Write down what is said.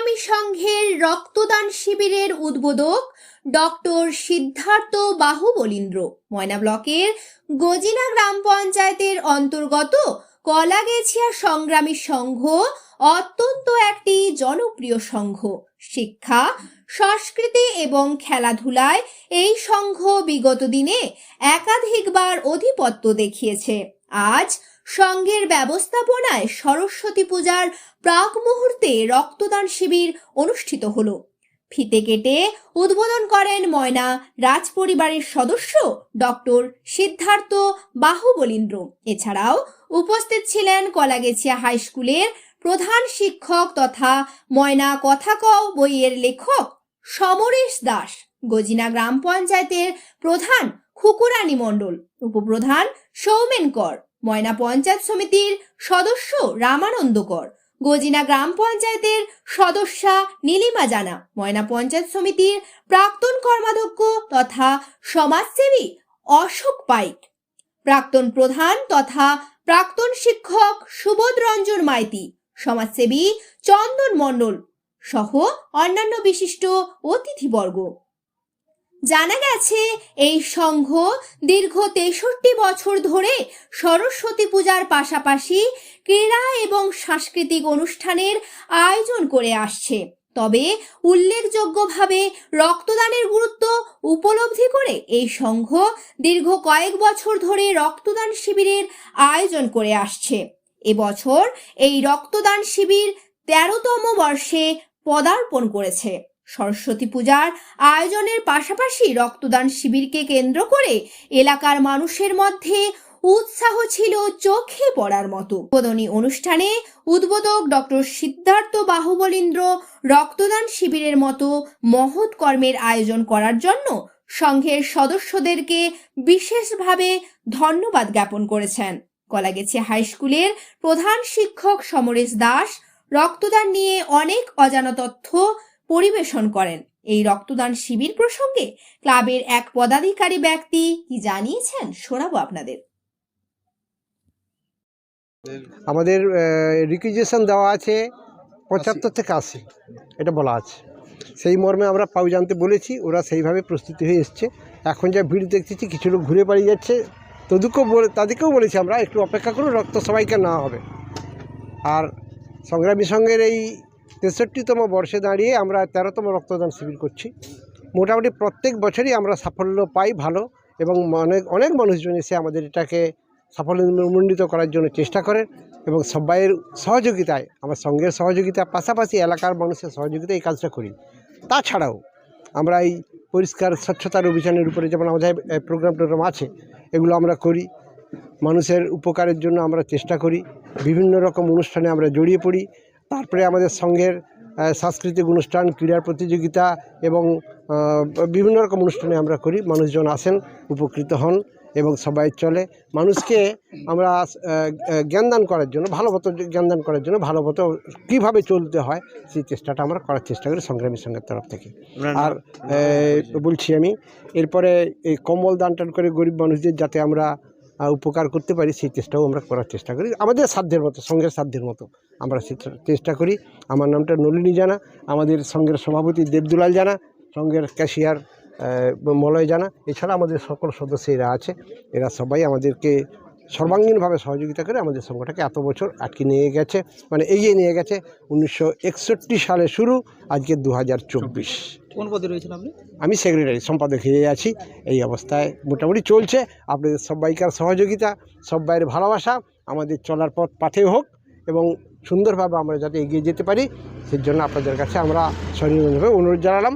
সংগ্রামী সংঘের রক্তদান শিবিরের উদ্বোধক ডক্টর সিদ্ধার্থ বাহুবলীন্দ্র। ময়না ব্লকের গজিনা গ্রাম পঞ্চায়েতের অন্তর্গত কলাগেছিয়া সংগ্রামী সংঘ অত্যন্ত একটি জনপ্রিয় সংঘ। শিক্ষা, সংস্কৃতি এবং খেলাধুলায় এই সংঘ বিগত দিনে একাধিকবার অধিপত্য দেখিয়েছে। আজ সংঘের ব্যবস্থাপনায় সরস্বতী পূজার প্রাক মুহূর্তে রক্তদান শিবির অনুষ্ঠিত হলো। ফিতে কেটে উদ্বোধন করেন ময়না রাজপরিবারের সদস্য ডক্টর সিদ্ধার্থ বাহুবলীন্দ্র। এছাড়াও উপস্থিত ছিলেন কলাগেছিয়া হাই স্কুলের প্রধান শিক্ষক তথা ময়না কথা কও বইয়ের লেখক সমরেশ দাস। গজিনা গ্রাম পঞ্চায়েতের প্রধান খুকুরানী মণ্ডল, উপপ্রধান সৌমেন কর, ময়না পঞ্চায়েত সমিতির সদস্য রামানন্দ কর, গজিনা গ্রাম পঞ্চায়েতের সদস্যা নীলিমা জানা, ময়না পঞ্চায়েত সমিতির প্রাক্তন কর্মাধ্যক্ষ তথা সমাজসেবী অশোক পাইক, প্রাক্তন প্রধান তথা প্রাক্তন শিক্ষক সুবোধ রঞ্জন মাইতি, সমাজসেবী চন্দন মণ্ডল সহ অন্যান্য বিশিষ্ট অতিথিবর্গ। জানা গেছে, এই সংঘ দীর্ঘ তেষট্টি বছর ধরে সরস্বতী পূজার পাশাপাশি ক্রীড়া এবং সাংস্কৃতিক অনুষ্ঠানের আয়োজন করে আসছে। তবে উল্লেখযোগ্যভাবে রক্তদানের গুরুত্ব উপলব্ধি করে এই সংঘ দীর্ঘ কয়েক বছর ধরে রক্তদান শিবিরের আয়োজন করে আসছে। এবছর এই রক্তদান শিবির তেরোতম বর্ষে পদার্পণ করেছে। সরস্বতী পূজার আয়োজনের পাশাপাশি রক্তদান শিবিরকে কেন্দ্র করে এলাকার মানুষের মধ্যে উৎসাহ ছিল চোখে পড়ার মতো। উদ্বোধনী অনুষ্ঠানে উদ্বোধক ডক্টর সিদ্ধার্থ বাহুবলীন্দ্র রক্তদান শিবিরের মতো মহৎ কর্মের আয়োজন করার জন্য সংঘের সদস্যদেরকে বিশেষভাবে ধন্যবাদ জ্ঞাপন করেছেন। কলাগেছিয়া হাই স্কুলের প্রধান শিক্ষক সমরেশ দাস, রক্তদান নিয়ে অনেক অজানা তথ্য পরিবেশন করেন। এই রক্তদান শিবির প্রসঙ্গে ক্লাবের এক পদাধিকারী ব্যক্তি কি জানিয়েছেন শোনাবো আপনাদের। আমাদের রিকুইজেশন দেওয়া আছে পঁচাত্তর থেকে আশি, এটা বলা আছে। সেই মর্মে আমরা পাউ জানতে বলেছি, ওরা সেইভাবে প্রস্তুতি হয়ে এসছে। এখন যা ভিড় দেখতেছি, কিছু লোক ঘুরে পালিয়ে যাচ্ছে। তদুকেও বলে, তাদেরকেও বলেছি আমরা, একটু অপেক্ষা করুন, রক্ত সবাইকে নেওয়া হবে। আর সংগ্রামী সংঘের এই তেষট্টিতম বর্ষে দাঁড়িয়ে আমরা তেরোতম রক্তদান শিবির করছি। মোটামুটি প্রত্যেক বছরই আমরা সাফল্য পাই ভালো এবং অনেক অনেক মানুষজন এসে আমাদের এটাকে সাফল্যমণ্ডিত করার জন্য চেষ্টা করেন এবং সবাইয়ের সহযোগিতায়, আমার সঙ্গের সহযোগিতা, পাশাপাশি এলাকার মানুষের সহযোগিতায় এই কাজটা করি। তাছাড়াও আমরা এই পরিষ্কার স্বচ্ছতার অভিযানের উপরে যেমন আমাদের প্রোগ্রাম টোগ্রাম আছে, এগুলো আমরা করি। মানুষের উপকারের জন্য আমরা চেষ্টা করি। বিভিন্ন রকম অনুষ্ঠানে আমরা জড়িয়ে পড়ি। তারপরে আমাদের সঙ্গের সাংস্কৃতিক অনুষ্ঠান ক্রীড়ার প্রতিযোগিতা এবং বিভিন্ন রকম অনুষ্ঠানে আমরা করি। মানুষজন আসেন উপকৃত হন এবং সবাই চলে। মানুষকে আমরা জ্ঞানদান করার জন্য ভালো মতো জ্ঞানদান করার জন্য ভালো মতো কীভাবে চলতে হয় সেই চেষ্টাটা আমরা করার চেষ্টা করি সংগ্রামী সংঘের তরফ থেকে। আর বলছি আমি এরপরে এই কম্বল দান টান করে গরিব মানুষদের যাতে আমরা উপকার করতে পারি, সেই চেষ্টাও আমরা করার চেষ্টা করি। আমাদের সাধ্যের মতো, সঙ্গের সাধ্যের মতো আমরা চেষ্টা করি। আমার নামটা নলিনী জানা, আমাদের সঙ্গের সভাপতি দেবদুলাল জানা, সঙ্গের ক্যাশিয়ার মলয় জানা, এছাড়া আমাদের সকল সদস্য এরা আছে। এরা সবাই আমাদেরকে সর্বাঙ্গীনভাবে সহযোগিতা করে আমাদের সংঘটাকে এত বছর আটকে নিয়ে গেছে মানে এগিয়ে নিয়ে গেছে। উনিশশো একষট্টি সালে শুরু আজকে দু হাজার চব্বিশ। কোন পদে রয়েছেন আপনি? আমি সেক্রেটারি সম্পাদক হয়ে আছি। এই অবস্থায় মোটামুটি চলছে। আপনাদের সবাইকার সহযোগিতা সবাইয়ের ভালোবাসা আমাদের চলার পথ পাথে হোক এবং সুন্দরভাবে আমরা যাতে এগিয়ে যেতে পারি সেই জন্য আপনাদের কাছে আমরা সনির্ভাবে অনুরোধ জানালাম।